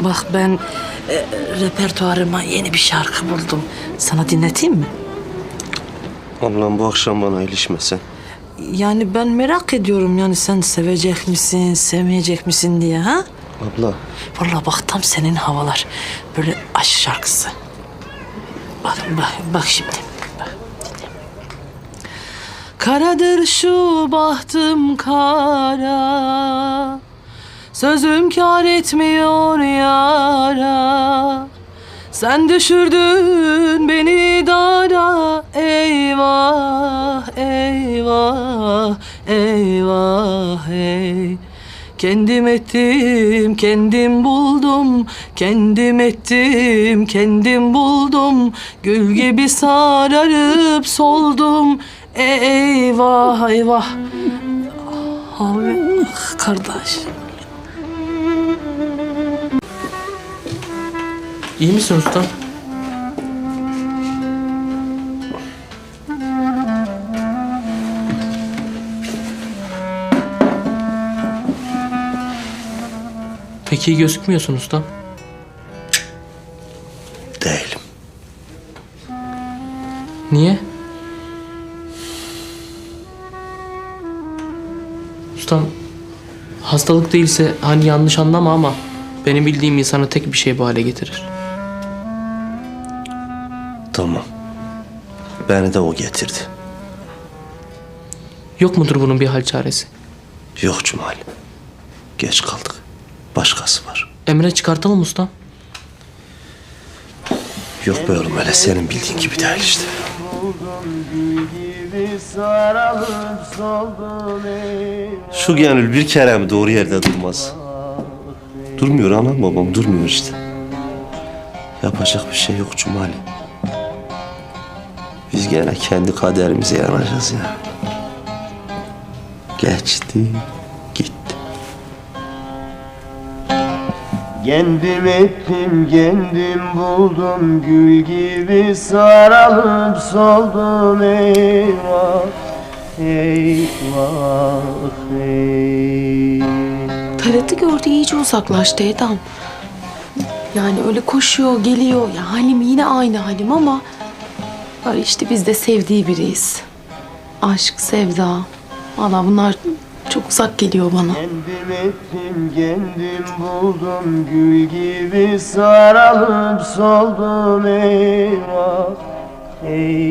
Bak ben e, repertuarıma yeni bir şarkı buldum. Sana dinleteyim mi? Ablam bu akşam bana ilişmesen. Yani ben merak ediyorum yani sen sevecek misin, sevmeyecek misin diye ha? Abla Vallahi bak tam senin havalar. Böyle aşk şarkısı. Bak, bak, bak şimdi. Bak, dinle. Karadır şu bahtım kara Sözüm kar etmiyor yara Sen düşürdün beni dara Eyvah, eyvah, eyvah, ey Kendim ettim, kendim buldum. Kendim ettim, kendim buldum. Gül gibi sararıp soldum. Eyvah, eyvah. Abi, ah, kardeş. İyi misin usta? Pek iyi gözükmüyorsun usta. değilim. Niye? Ustam, hastalık değilse hani yanlış anlama ama benim bildiğim insanı tek bir şey bu hale getirir. Tamam. Beni de o getirdi. Yok mudur bunun bir hal çaresi? Yok Cumal. Geç kaldık. Başkası var. Emre çıkartalım ustam. Yok be oğlum öyle senin bildiğin gibi değil işte. Şu gönül bir kere mi doğru yerde durmaz? Durmuyor anam babam durmuyor işte. Yapacak bir şey yok Cumali. Biz gene kendi kaderimize yanacağız ya. Geçti, gitti. Kendim ettim, kendim buldum Gül gibi sarılıp soldum Eyvah, eyvah, eyvah Talat'ı gördü iyice uzaklaştı Edam. Yani öyle koşuyor, geliyor. Ya halim yine aynı halim ama... Böyle işte biz de sevdiği biriyiz. Aşk, sevda. Valla bunlar çok uzak geliyor bana. Kendim ettim, kendim buldum Gül gibi sarılıp soldum Eyvah, eyvah,